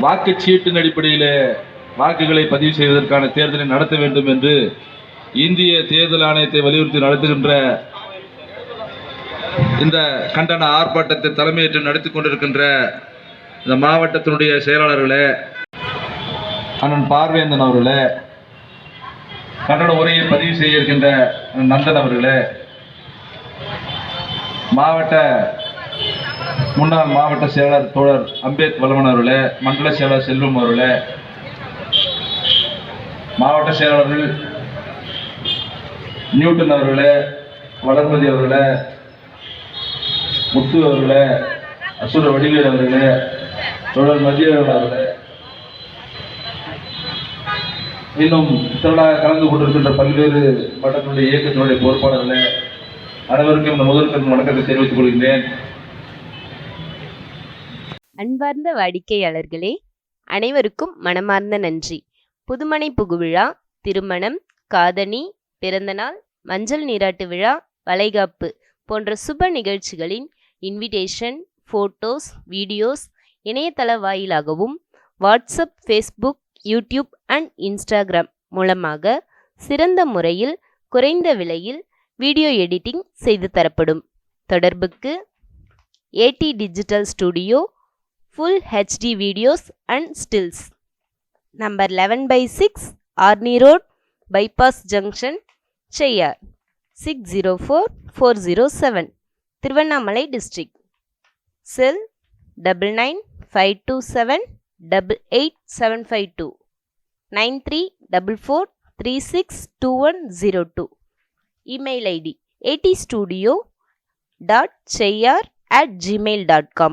வாக்குச்சீட்டின் அடிப்படையிலே வாக்குகளை பதிவு செய்வதற்கான தேர்தலை நடத்த வேண்டும் என்று இந்திய தேர்தல் ஆணையத்தை வலியுறுத்தி நடத்துகின்ற இந்த கண்டன ஆர்ப்பாட்டத்தை தலைமையேற்று நடத்தி கொண்டிருக்கின்ற இந்த மாவட்டத்தினுடைய செயலாளர்களே அண்ணன் பார்வேந்தன் அவர்களே கண்டன உரையை பதிவு செய்ய இருக்கின்ற நந்தன் அவர்களே மாவட்ட முன்னாள் மாவட்ட செயலர் தோழர் அம்பேத் வல்லவன் அவர்களே மண்டல செயலர் செல்வம் அவர்களே மாவட்ட செயலாளர்கள் நியூட்டன் அவர்களே வளர்மதி அவர்களே முத்து அவர்களே அசுர வடிவேல் அவர்களே தோழர் மதியவர்கள் அவர்களே இன்னும் திரளாக கலந்து கொண்டிருக்கின்ற பல்வேறு மட்டத்தினுடைய இயக்கத்தினுடைய பொறுப்பாளர்களே அனைவருக்கும் இந்த முதல் வணக்கத்தை தெரிவித்துக் கொள்கின்றேன். அன்பார்ந்த வாடிக்கையாளர்களே அனைவருக்கும் மனமார்ந்த நன்றி. புதுமனை புகுவிழா திருமணம் காதணி பிறந்தநாள் மஞ்சள் நீராட்டு விழா வளைகாப்பு போன்ற சுப நிகழ்ச்சிகளின் இன்விடேஷன் ஃபோட்டோஸ் வீடியோஸ் இணையதள வாயிலாகவும் WhatsApp Facebook YouTube and Instagram மூலமாக சிறந்த முறையில் குறைந்த விலையில் வீடியோ எடிட்டிங் செய்து தரப்படும். தொடர்புக்கு AD digital studio full HD videos and stills. Number 11 by 6 Arni Road Bypass Junction Cheyar 604407 Thiruvannamalai District. Cell 99527 Email ID 80studio dot chaya at gmail.com